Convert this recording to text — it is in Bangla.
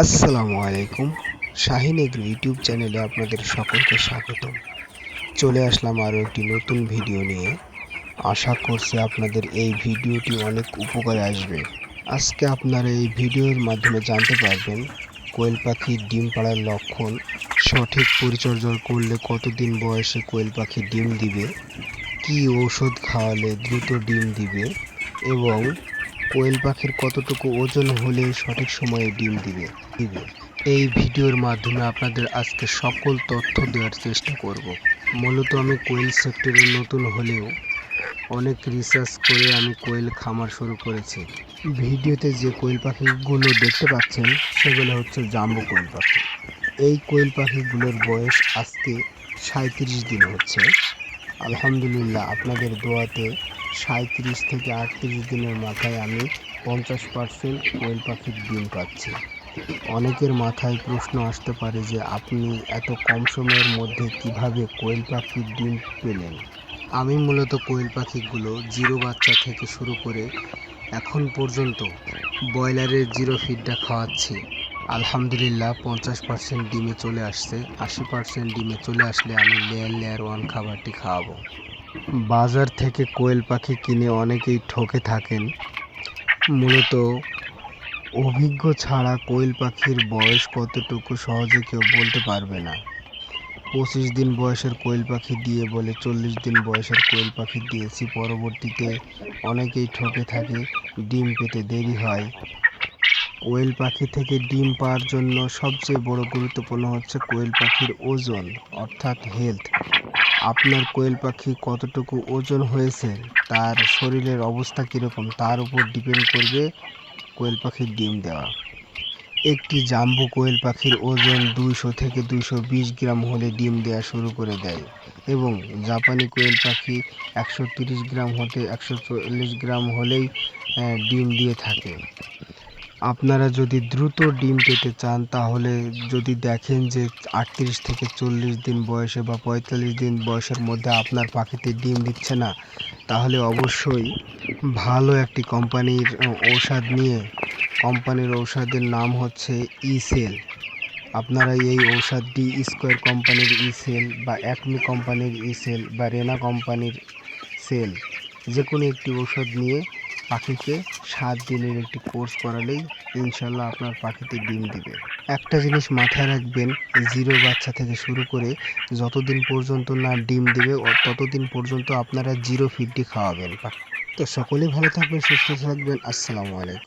আসসালামু আলাইকুম। শাহিন এগ্রো ইউটিউব চ্যানেলে আপনাদের সকলকে স্বাগতম। চলে আসলাম আরও একটি নতুন ভিডিও নিয়ে। আশা করছি আপনাদের এই ভিডিওটি অনেক উপকারে আসবে। আজকে আপনারা এই ভিডিওর মাধ্যমে জানতে পারবেন, কোয়েল পাখির ডিম পাড়ার লক্ষণ, সঠিক পরিচর্যা করলে কতদিন বয়সে কোয়েল পাখি ডিম দিবে, কী ঔষধ খাওয়ালে দ্রুত ডিম দিবে, এবং কোয়েল পাখির কতটুকু ওজন হলে সঠিক সময়ে ডিম দিবে? দিবে এই ভিডিওর মাধ্যমে আপনাদের আজকে সকল তথ্য দেওয়ার চেষ্টা করব। মূলত আমি কোয়েল সেক্টরে নতুন হলেও অনেক রিসার্চ করে আমি কোয়েল খামার শুরু করেছি। ভিডিওতে যে কোয়েল পাখিগুলো দেখতে পাচ্ছেন, সেগুলো হচ্ছে জাম্বো কোয়েল পাখি। এই কোয়েল পাখিগুলোর বয়স আজকে সাঁত্রিশ দিন হচ্ছে। আলহামদুলিল্লাহ, আপনাদের দোয়াতে সাঁত্রিশ থেকে আটত্রিশ দিনের মাথায় আমি পঞ্চাশ পার্সেন্ট কোয়েল পাখির ডিম পাচ্ছি। অনেকের মাথায় প্রশ্ন আসতে পারে যে আপনি এত কম সময়ের মধ্যে কীভাবে কোয়েল পাখির ডিম পেলেন? আমি মূলত কোয়েল পাখিগুলো জিরো বাচ্চা থেকে শুরু করে এখন পর্যন্ত ব্রয়লারের জিরো ফিডটা খাওয়াচ্ছি। আলহামদুলিল্লাহ, পঞ্চাশ পার্সেন্ট ডিমে চলে আসছে। আশি পার্সেন্ট ডিমে চলে আসলে আমি লেয়ার লেয়ার ওয়ান খাবারটি খাওয়াবো। বাজার থেকে কোয়েল পাখি কিনে অনেকেই ঠকে থাকেন। মূলত অভিজ্ঞ ছাড়া কোয়েল পাখির বয়স কতটুকু সহজে কেউ বলতে পারবে না। পঁচিশ দিন বয়সের কোয়েল পাখি দিয়ে বলে চল্লিশ দিন বয়সের কোয়েল পাখি দিয়েছি, পরবর্তীতে অনেকেই ঠকে থাকে, ডিম পেতে দেরি হয়। কোয়েল পাখি থেকে ডিম পাওয়ার জন্য সবচেয়ে বড় গুরুত্বপূর্ণ হচ্ছে কোয়েল পাখির ওজন, অর্থাৎ হেলথ আপনার কোয়েল পাখি কতটুকু ওজন হয়েছে, তার শরীরের অবস্থা কীরকম, তার উপর ডিপেন্ড করবে কোয়েল পাখির ডিম দেওয়া। একটি জাম্বু কোয়েল পাখির ওজন দুইশো থেকে দুইশো বিশ গ্রাম হলে ডিম দেওয়া শুরু করে দেয় এবং জাপানি কোয়েল পাখি একশো তিরিশ গ্রাম হতে একশো চল্লিশ গ্রাম হলেই ডিম দিয়ে থাকে। আপনারা যদি দ্রুত ডিম পেতে চান, তাহলে যদি দেখেন যে আটত্রিশ থেকে চল্লিশ দিন বয়সে বা পঁয়তাল্লিশ দিন বয়সের মধ্যে আপনার পাখিতে ডিম দিচ্ছে না, তাহলে অবশ্যই ভালো একটি কোম্পানির ঔষধ নিয়ে, কোম্পানির ঔষধের নাম হচ্ছে ইসেল আপনারা এই ঔষধটি স্কোয়ার কোম্পানির ইসেল বা অ্যাকমি কোম্পানির ইসেল বা রেনা কোম্পানির সেল যে কোনো একটি ঔষধ নিয়ে পাখিকে সাত দিনের একটি কোর্স করালেই ইনশাল্লাহ আপনার পাখিতে ডিম দিবে। একটা জিনিস মাথায় রাখবেন জিরো বাচ্চা থেকে শুরু করে যতদিন পর্যন্ত না ডিম দেবে ততদিন পর্যন্ত আপনারা জিরো ফিডটি খাওয়াবেন। তো সকলেই ভালো থাকবেন, সুস্থ থাকবেন, আসসালামু আলাইকুম।